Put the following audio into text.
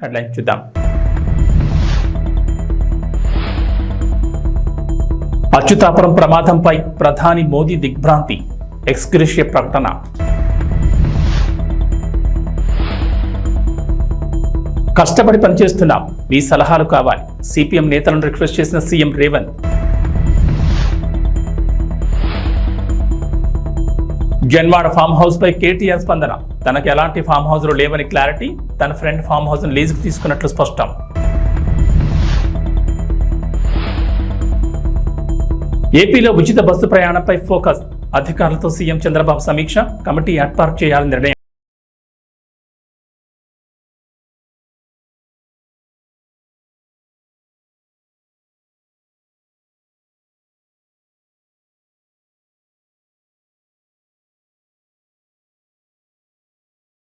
Headline చూద్దాం అచ్యుతాపురం ప్రమాదంపై ప్రధాని మోదీ దిగ్భ్రాంతి ఎక్స్గ్రేషియ ప్రకటన. కష్టపడి పనిచేస్తున్నాం మీ సలహాలు కావాలి. సిపిఎం నేతలను రిక్వెస్ట్ చేసిన CM Revanth. Janwada farm house పై కేటీఆర్ స్పందన. తనకు ఎలాంటి ఫామ్ హౌస్లు లేవని క్లారిటీ తన ఫ్రెండ్ ఫామ్ హౌస్ లీజుకు తీసుకున్నట్లు స్పష్టం. ఏపీలో ఉచిత బస్సు ప్రయాణంపై ఫోకస్ అధికారులతో సీఎం చంద్రబాబు సమీక్ష కమిటీ ఏర్పాటు చేయాలని నిర్ణయం